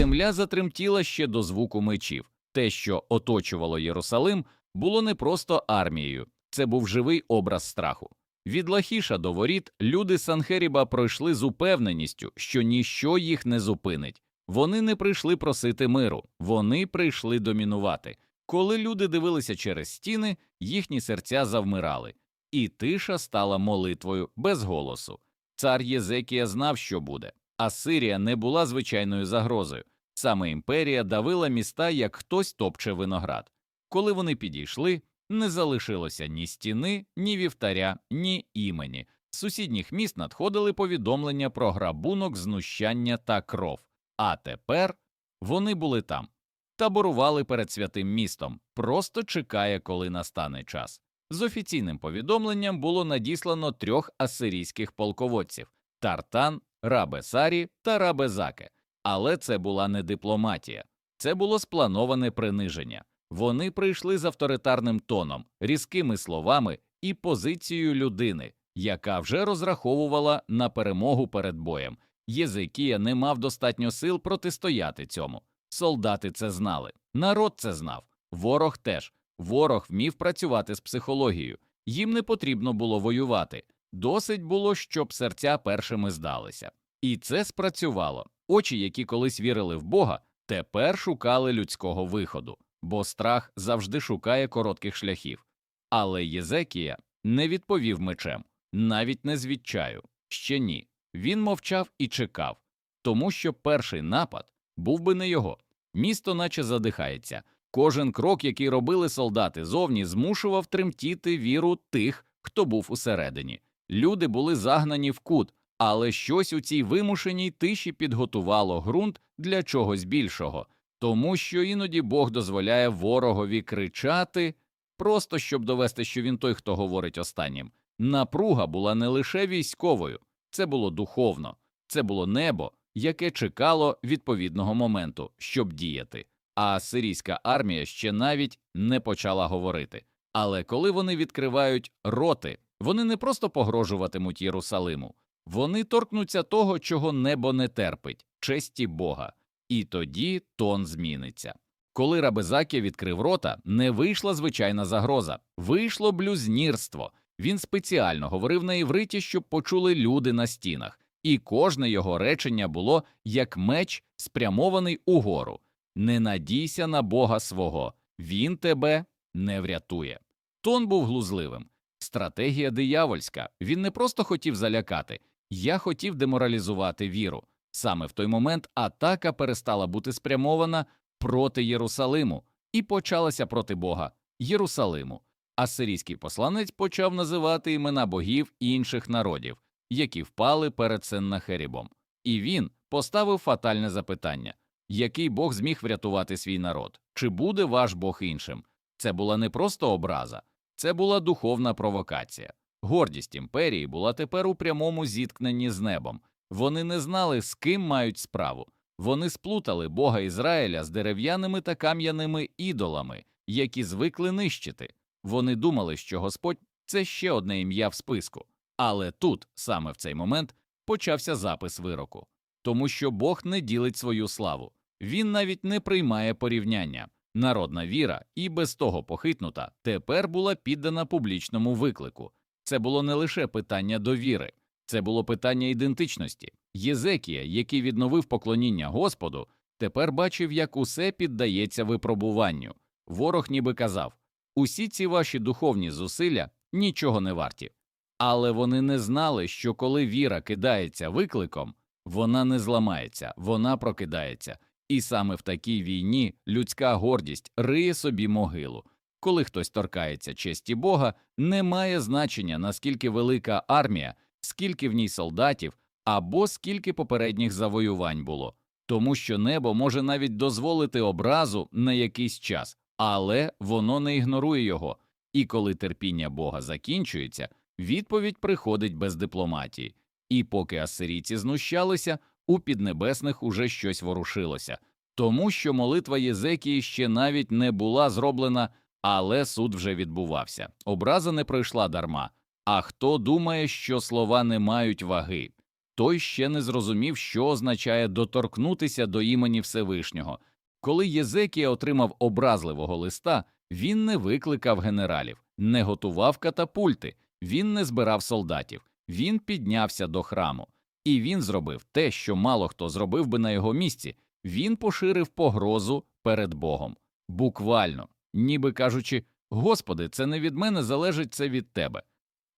Земля затремтіла ще до звуку мечів. Те, що оточувало Єрусалим, було не просто армією, це був живий образ страху. Від Лахіша до воріт люди Санхеріба пройшли з упевненістю, що ніщо їх не зупинить. Вони не прийшли просити миру, вони прийшли домінувати. Коли люди дивилися через стіни, їхні серця завмирали, і тиша стала молитвою без голосу. Цар Єзекія знав, що буде. А Сирія не була звичайною загрозою. Саме імперія давила міста, як хтось топче виноград. Коли вони підійшли, не залишилося ні стіни, ні вівтаря, ні імені. З сусідніх міст надходили повідомлення про грабунок, знущання та кров. А тепер вони були там, таборували перед святим містом, просто чекає, коли настане час. З офіційним повідомленням було надіслано трьох асирійських полководців Тартан, Рабесарі та Рабезаке. Але це була не дипломатія, це було сплановане приниження. Вони прийшли з авторитарним тоном, різкими словами і позицією людини, яка вже розраховувала на перемогу перед боєм. Єзикія не мав достатньо сил протистояти цьому. Солдати це знали, народ це знав, ворог теж. Ворог вмів працювати з психологією, їм не потрібно було воювати. Досить було, щоб серця першими здалися. І це спрацювало. Очі, які колись вірили в Бога, тепер шукали людського виходу, бо страх завжди шукає коротких шляхів. Але Єзекія не відповів мечем, навіть не з відчаю. Ще ні. Він мовчав і чекав, тому що перший напад був би не його. Місто наче задихається. Кожен крок, який робили солдати зовні, змушував тремтіти віру тих, хто був усередині. Люди були загнані в кут, але щось у цій вимушеній тиші підготувало ґрунт для чогось більшого, тому що іноді Бог дозволяє ворогові кричати, просто щоб довести, що він той, хто говорить останнім. Напруга була не лише військовою, це було духовно, це було небо, яке чекало відповідного моменту, щоб діяти. А сирійська армія ще навіть не почала говорити. Але коли вони відкривають роти, вони не просто погрожуватимуть Єрусалиму, вони торкнуться того, чого небо не терпить честі Бога. І тоді тон зміниться. Коли Рабезакія відкрив рота, не вийшла звичайна загроза, вийшло блюзнірство. Він спеціально говорив на івриті, щоб почули люди на стінах, і кожне його речення було як меч, спрямований угору. Не надійся на Бога свого, він тебе не врятує. Тон був глузливим. Стратегія диявольська. Він не просто хотів залякати, я хотів деморалізувати віру. Саме в той момент атака перестала бути спрямована проти Єрусалиму і почалася проти Бога Єрусалиму. Асирійський посланець почав називати імена богів інших народів, які впали перед Сеннахерібом. І він поставив фатальне запитання який Бог зміг врятувати свій народ? Чи буде ваш Бог іншим? Це була не просто образа, це була духовна провокація. Гордість імперії була тепер у прямому зіткненні з небом. Вони не знали, з ким мають справу. Вони сплутали Бога Ізраїля з дерев'яними та кам'яними ідолами, які звикли нищити. Вони думали, що Господь це ще одне ім'я в списку. Але тут, саме в цей момент, почався запис вироку, тому що Бог не ділить свою славу. Він навіть не приймає порівняння. Народна віра, і без того похитнута, тепер була піддана публічному виклику. Це було не лише питання довіри, це було питання ідентичності. Єзекія, який відновив поклоніння Господу, тепер бачив, як усе піддається випробуванню. Ворог ніби казав усі ці ваші духовні зусилля нічого не варті. Але вони не знали, що коли віра кидається викликом, вона не зламається, вона прокидається. І саме в такій війні людська гордість риє собі могилу. Коли хтось торкається честі Бога, не має значення, наскільки велика армія, скільки в ній солдатів або скільки попередніх завоювань було, тому що небо може навіть дозволити образу на якийсь час, але воно не ігнорує його. І коли терпіння Бога закінчується, відповідь приходить без дипломатії. І поки асирійці знущалися, у піднебесних уже щось ворушилося, тому що молитва Єзекії ще навіть не була зроблена, але суд вже відбувався. Образа не пройшла дарма. А хто думає, що слова не мають ваги, той ще не зрозумів, що означає доторкнутися до імені Всевишнього. Коли Єзекія отримав образливого листа, він не викликав генералів, не готував катапульти, він не збирав солдатів, він піднявся до храму. І він зробив те, що мало хто зробив би на його місці він поширив погрозу перед Богом. Буквально, ніби кажучи, Господи, це не від мене залежить, це від тебе.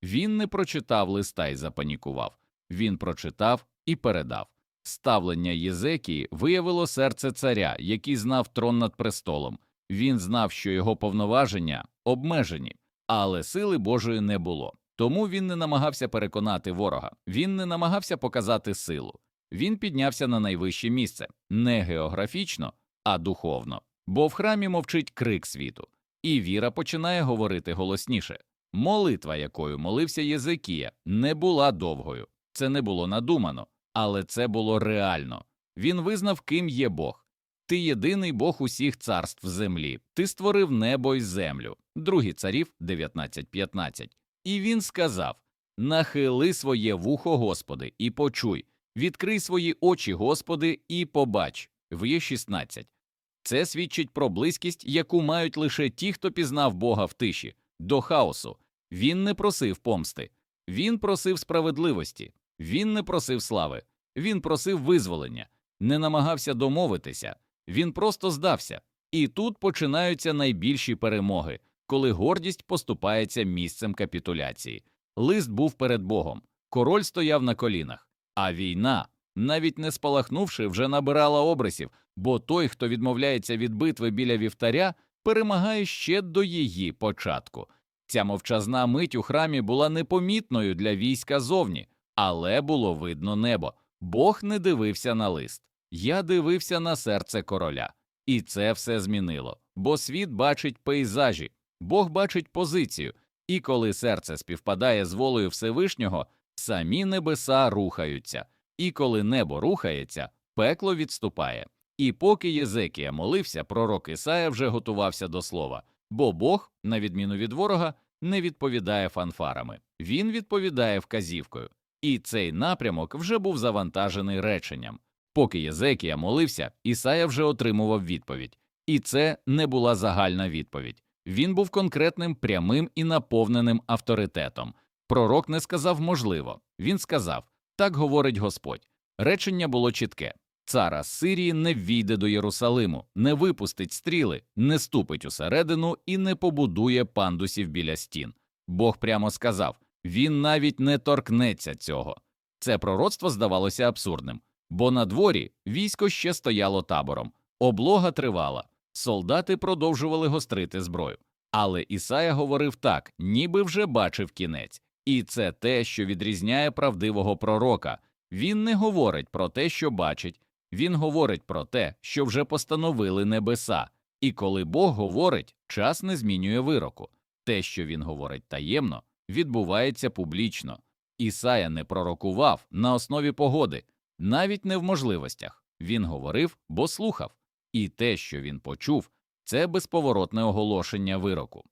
Він не прочитав листа і запанікував, він прочитав і передав. Ставлення Єзекії виявило серце царя, який знав трон над престолом. Він знав, що його повноваження обмежені, але сили Божої не було. Тому він не намагався переконати ворога, він не намагався показати силу. Він піднявся на найвище місце не географічно, а духовно. Бо в храмі мовчить крик світу, і віра починає говорити голосніше. Молитва, якою молився Єзекія, не була довгою, це не було надумано, але це було реально. Він визнав, ким є Бог. Ти єдиний Бог усіх царств землі, ти створив небо й землю. Другі царів 19.15. І він сказав Нахили своє вухо, Господи, і почуй, відкрий свої очі, Господи, і побач. В 16. Це свідчить про близькість, яку мають лише ті, хто пізнав Бога в тиші, до хаосу. Він не просив помсти, він просив справедливості, він не просив слави, він просив визволення, не намагався домовитися, він просто здався. І тут починаються найбільші перемоги, коли гордість поступається місцем капітуляції. Лист був перед Богом, король стояв на колінах, а війна, навіть не спалахнувши, вже набирала обрисів, бо той, хто відмовляється від битви біля вівтаря, перемагає ще до її початку. Ця мовчазна мить у храмі була непомітною для війська зовні, але було видно небо. Бог не дивився на лист. Я дивився на серце короля. І це все змінило, бо світ бачить пейзажі, Бог бачить позицію, і коли серце співпадає з волею Всевишнього, самі небеса рухаються, і коли небо рухається, пекло відступає. І поки Єзекія молився, пророк Ісая вже готувався до слова, бо Бог, на відміну від ворога, не відповідає фанфарами, він відповідає вказівкою. І цей напрямок вже був завантажений реченням. Поки Єзекія молився, Ісая вже отримував відповідь. І це не була загальна відповідь. Він був конкретним, прямим і наповненим авторитетом. Пророк не сказав можливо, він сказав так говорить Господь. Речення було чітке цара з Сирії не ввійде до Єрусалиму, не випустить стріли, не ступить усередину і не побудує пандусів біля стін. Бог прямо сказав він навіть не торкнеться цього. Це пророцтво здавалося абсурдним, бо на дворі військо ще стояло табором, облога тривала, солдати продовжували гострити зброю. Але Ісая говорив так, ніби вже бачив кінець, і це те, що відрізняє правдивого пророка. Він не говорить про те, що бачить, він говорить про те, що вже постановили небеса. І коли Бог говорить, час не змінює вироку. Те, що він говорить таємно, відбувається публічно. Ісая не пророкував на основі погоди, навіть не в можливостях. Він говорив, бо слухав, і те, що він почув, це безповоротне оголошення вироку.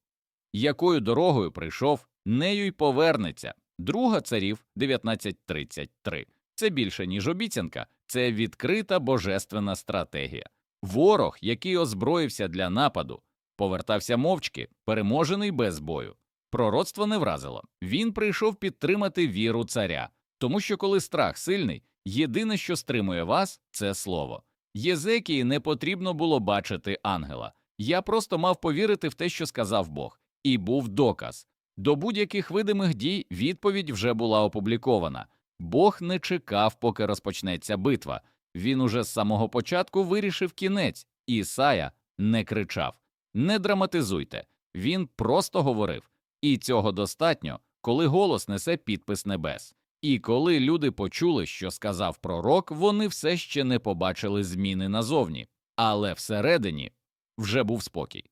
Якою дорогою прийшов, нею й повернеться. Друга царів 1933. Це більше, ніж обіцянка, це відкрита божественна стратегія. Ворог, який озброївся для нападу, повертався мовчки, переможений без бою. Пророцтво не вразило. Він прийшов підтримати віру царя, тому що коли страх сильний, єдине, що стримує вас, це слово. Єзекії не потрібно було бачити ангела. Я просто мав повірити в те, що сказав Бог, і був доказ. До будь-яких видимих дій відповідь вже була опублікована. Бог не чекав, поки розпочнеться битва. Він уже з самого початку вирішив кінець. Ісая не кричав Не драматизуйте. Він просто говорив. І цього достатньо, коли голос несе підпис небес. І коли люди почули, що сказав пророк, вони все ще не побачили зміни назовні, але всередині вже був спокій.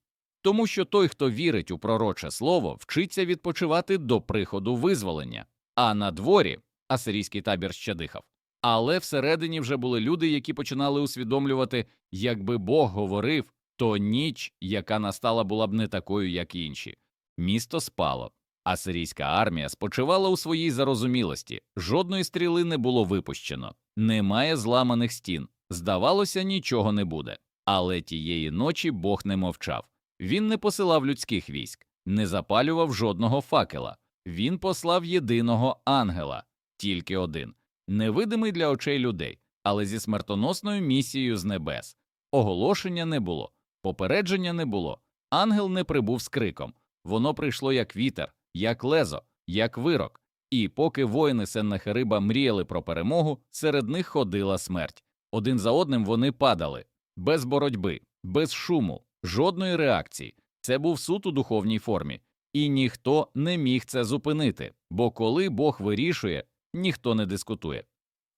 Тому що той, хто вірить у пророче слово, вчиться відпочивати до приходу визволення, а на дворі асирійський табір ще дихав. Але всередині вже були люди, які починали усвідомлювати, якби Бог говорив, то ніч, яка настала, була б не такою, як інші. Місто спало, Асирійська армія спочивала у своїй зарозумілості, жодної стріли не було випущено, немає зламаних стін. Здавалося, нічого не буде. Але тієї ночі Бог не мовчав. Він не посилав людських військ, не запалював жодного факела. Він послав єдиного ангела, тільки один, невидимий для очей людей, але зі смертоносною місією з небес. Оголошення не було, попередження не було. Ангел не прибув з криком. Воно прийшло як вітер, як лезо, як вирок. І поки воїни Сеннахериба мріяли про перемогу, серед них ходила смерть. Один за одним вони падали без боротьби, без шуму, жодної реакції. Це був суд у духовній формі, і ніхто не міг це зупинити, бо коли Бог вирішує, ніхто не дискутує.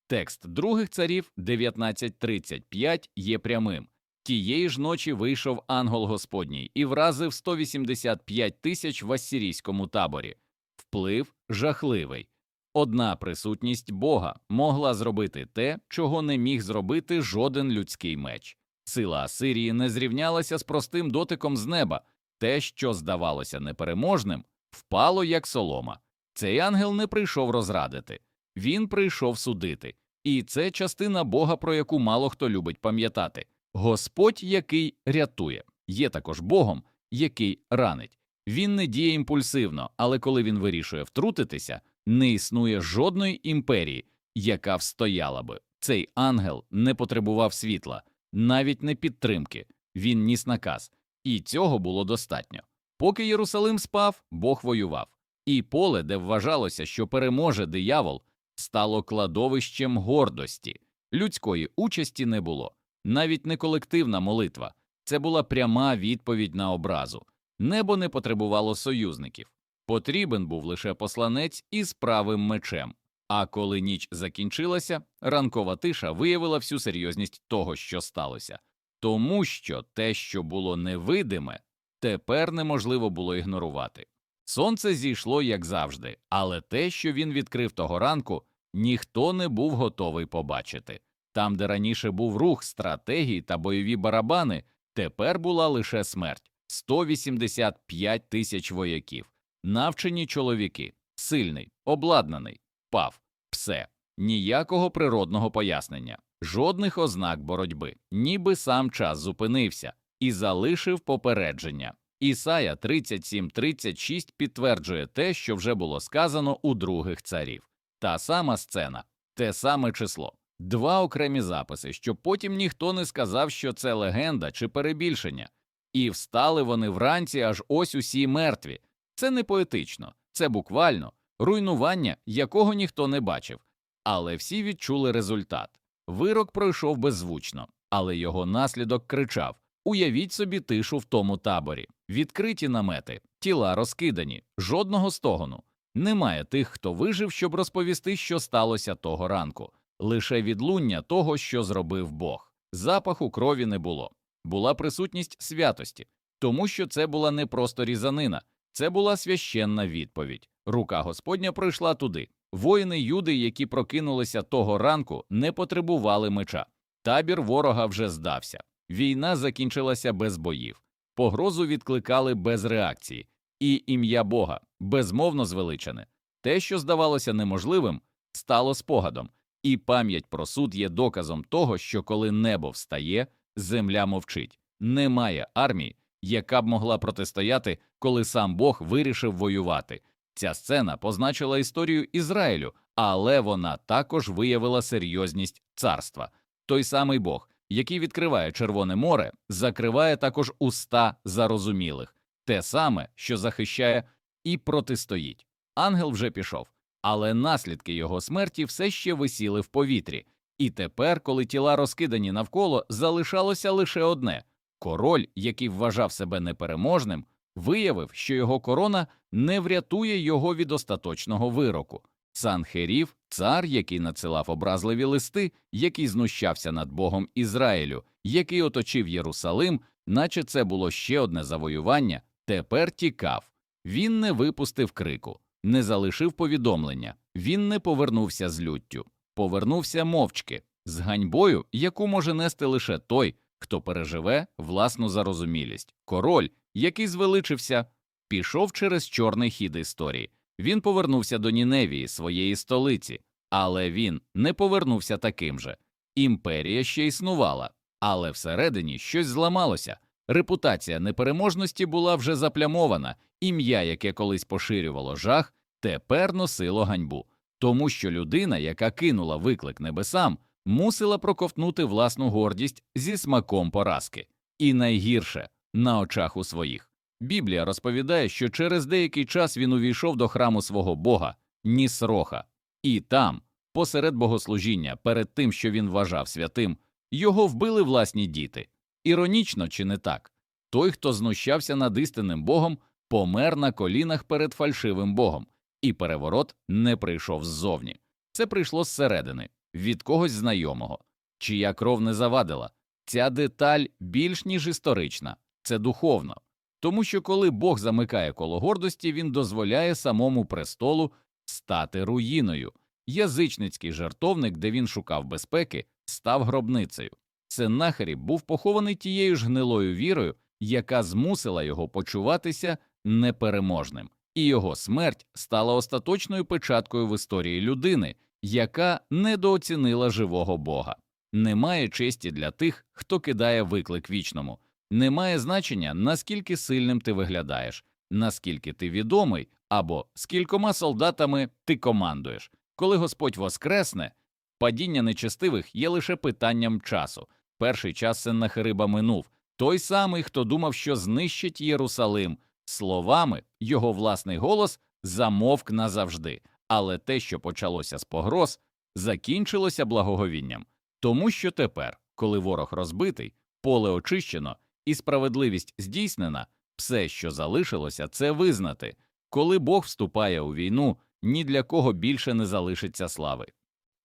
Текст других царів 19.35 є прямим. Тієї ж ночі вийшов ангел Господній і вразив 185 тисяч в ассирійському таборі. Вплив жахливий. Одна присутність Бога могла зробити те, чого не міг зробити жоден людський меч. Сила Асирії не зрівнялася з простим дотиком з неба. Те, що здавалося непереможним, впало як солома. Цей ангел не прийшов розрадити, він прийшов судити. І це частина Бога, про яку мало хто любить пам'ятати. Господь, який рятує, є також Богом, який ранить. Він не діє імпульсивно, але коли він вирішує втрутитися, не існує жодної імперії, яка встояла би. Цей ангел не потребував світла, навіть не підтримки. Він ніс наказ, і цього було достатньо. Поки Єрусалим спав, Бог воював, і поле, де вважалося, що переможе диявол, стало кладовищем гордості. Людської участі не було, навіть не колективна молитва. Це була пряма відповідь на образу. Небо не потребувало союзників. Потрібен був лише посланець із правим мечем. А коли ніч закінчилася, ранкова тиша виявила всю серйозність того, що сталося, тому що те, що було невидиме, тепер неможливо було ігнорувати. Сонце зійшло, як завжди, але те, що він відкрив того ранку, ніхто не був готовий побачити. Там, де раніше був рух, стратегії та бойові барабани, тепер була лише смерть 185 тисяч вояків, навчені чоловіки, сильний, обладнаний, пав, все, ніякого природного пояснення, жодних ознак боротьби, ніби сам час зупинився і залишив попередження. Ісая 37.36 підтверджує те, що вже було сказано у других царів. Та сама сцена, те саме число, два окремі записи, щоб потім ніхто не сказав, що це легенда чи перебільшення. І встали вони вранці, аж ось усі мертві. Це не поетично, це буквально руйнування, якого ніхто не бачив. Але всі відчули результат. Вирок пройшов беззвучно, але його наслідок кричав Уявіть собі тишу в тому таборі, відкриті намети, тіла розкидані, жодного стогону. Немає тих, хто вижив, щоб розповісти, що сталося того ранку, лише відлуння того, що зробив Бог. Запаху крові не було, була присутність святості, тому що це була не просто різанина, це була священна відповідь. Рука Господня пройшла туди. Воїни юди, які прокинулися того ранку, не потребували меча. Табір ворога вже здався. Війна закінчилася без боїв, погрозу відкликали без реакції, і ім'я Бога безмовно звеличене. Те, що здавалося неможливим, стало спогадом, і пам'ять про суд є доказом того, що коли небо встає, земля мовчить. Немає армії, яка б могла протистояти, коли сам Бог вирішив воювати. Ця сцена позначила історію Ізраїлю, але вона також виявила серйозність царства. Той самий Бог, який відкриває Червоне море, закриває також уста зарозумілих, те саме, що захищає і протистоїть. Ангел вже пішов, але наслідки його смерті все ще висіли в повітрі. І тепер, коли тіла розкидані навколо, залишалося лише одне король, який вважав себе непереможним, виявив, що його корона не врятує його від остаточного вироку. Санхерів, цар, який надсилав образливі листи, який знущався над Богом Ізраїлю, який оточив Єрусалим, наче це було ще одне завоювання, тепер тікав. Він не випустив крику, не залишив повідомлення, він не повернувся з люттю, повернувся мовчки, з ганьбою, яку може нести лише той, хто переживе власну зарозумілість, король, який звеличився пішов через чорний хід історії. Він повернувся до Ніневії, своєї столиці, але він не повернувся таким же. Імперія ще існувала, але всередині щось зламалося. Репутація непереможності була вже заплямована, ім'я, яке колись поширювало жах, тепер носило ганьбу, тому що людина, яка кинула виклик небесам, мусила проковтнути власну гордість зі смаком поразки. І найгірше на очах у своїх. Біблія розповідає, що через деякий час він увійшов до храму свого бога Нісроха, і там, посеред богослужіння, перед тим, що він вважав святим, його вбили власні діти. Іронічно чи не так? Той, хто знущався над істинним богом, помер на колінах перед фальшивим богом, і переворот не прийшов ззовні. Це прийшло зсередини, від когось знайомого, чия кров не завадила. Ця деталь більш ніж історична, це духовно. Тому що коли Бог замикає коло гордості, він дозволяє самому престолу стати руїною. Язичницький жартовник, де він шукав безпеки, став гробницею. Сеннахеріб був похований тією ж гнилою вірою, яка змусила його почуватися непереможним, і його смерть стала остаточною печаткою в історії людини, яка недооцінила живого Бога. Немає честі для тих, хто кидає виклик вічному. Немає значення, наскільки сильним ти виглядаєш, наскільки ти відомий, або скількома солдатами ти командуєш. Коли Господь воскресне, падіння нечестивих є лише питанням часу. Перший час Сеннахериба минув. Той самий, хто думав, що знищить Єрусалим, словами його власний голос замовк назавжди. Але те, що почалося з погроз, закінчилося благоговінням. Тому що тепер, коли ворог розбитий, поле очищено і справедливість здійснена, все, що залишилося, це визнати. Коли Бог вступає у війну, ні для кого більше не залишиться слави.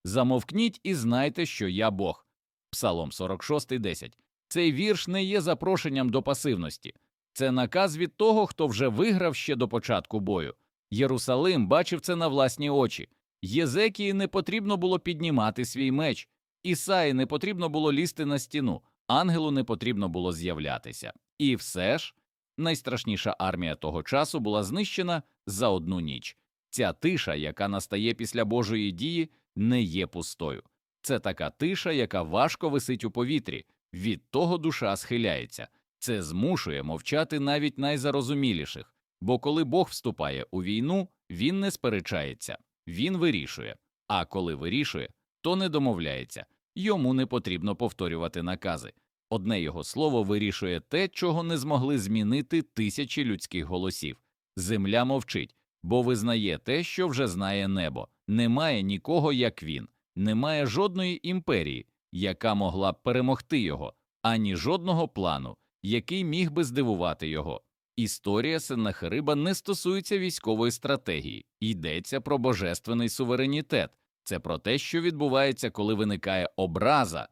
Замовкніть і знайте, що я Бог. Псалом 46.10. Цей вірш не є запрошенням до пасивності, це наказ від того, хто вже виграв ще до початку бою. Єрусалим бачив це на власні очі. Єзекії не потрібно було піднімати свій меч, Ісаї не потрібно було лізти на стіну, ангелу не потрібно було з'являтися. І все ж найстрашніша армія того часу була знищена за одну ніч. Ця тиша, яка настає після Божої дії, не є пустою. Це така тиша, яка важко висить у повітрі, від того душа схиляється. Це змушує мовчати навіть найзарозуміліших, бо коли Бог вступає у війну, він не сперечається, він вирішує. А коли вирішує, то не домовляється, йому не потрібно повторювати накази. Одне його слово вирішує те, чого не змогли змінити тисячі людських голосів. Земля мовчить, бо визнає те, що вже знає небо. Немає нікого, як він, немає жодної імперії, яка могла б перемогти його, ані жодного плану, який міг би здивувати його. Історія Сеннахериба не стосується військової стратегії, йдеться про божественний суверенітет, це про те, що відбувається, коли виникає образа,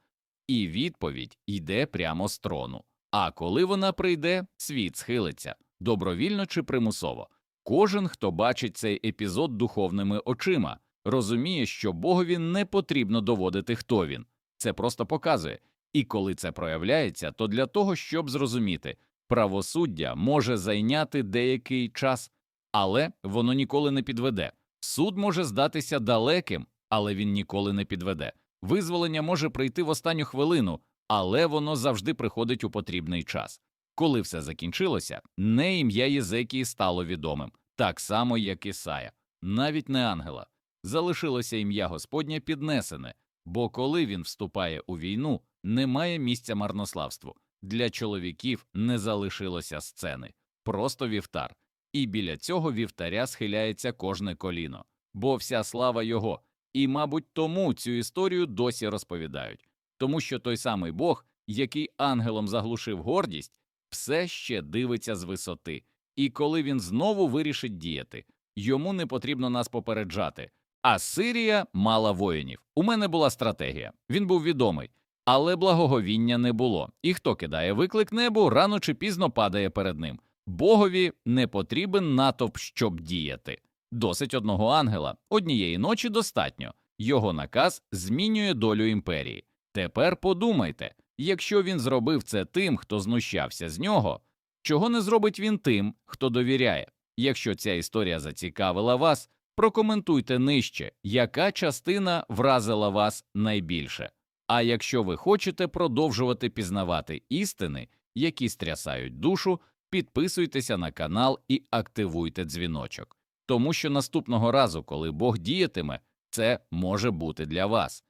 і відповідь йде прямо з трону. А коли вона прийде, світ схилиться добровільно чи примусово. Кожен, хто бачить цей епізод духовними очима, розуміє, що Богові не потрібно доводити, хто він. Це просто показує. І коли це проявляється, то для того, щоб зрозуміти, правосуддя може зайняти деякий час, але воно ніколи не підведе. Суд може здатися далеким, але він ніколи не підведе. Визволення може прийти в останню хвилину, але воно завжди приходить у потрібний час. Коли все закінчилося, не ім'я Єзекії стало відомим, так само, як Ісая, навіть не ангела. Залишилося ім'я Господнє піднесене, бо коли він вступає у війну, немає місця марнославству. Для чоловіків не залишилося сцени, просто вівтар, і біля цього вівтаря схиляється кожне коліно, бо вся слава його, і, мабуть, тому цю історію досі розповідають, тому що той самий Бог, який ангелом заглушив гордість, все ще дивиться з висоти, і коли він знову вирішить діяти, йому не потрібно нас попереджати. А Сирія мала воїнів. У мене була стратегія. Він був відомий, але благоговіння не було. І хто кидає виклик небу, рано чи пізно падає перед ним. Богові не потрібен натовп, щоб діяти. Досить одного ангела, однієї ночі достатньо. Його наказ змінює долю імперії. Тепер подумайте, якщо він зробив це тим, хто знущався з нього, чого не зробить він тим, хто довіряє. Якщо ця історія зацікавила вас, прокоментуйте нижче, яка частина вразила вас найбільше. А якщо ви хочете продовжувати пізнавати істини, які стрясають душу, підписуйтеся на канал і активуйте дзвіночок. Тому що наступного разу, коли Бог діятиме, це може бути для вас.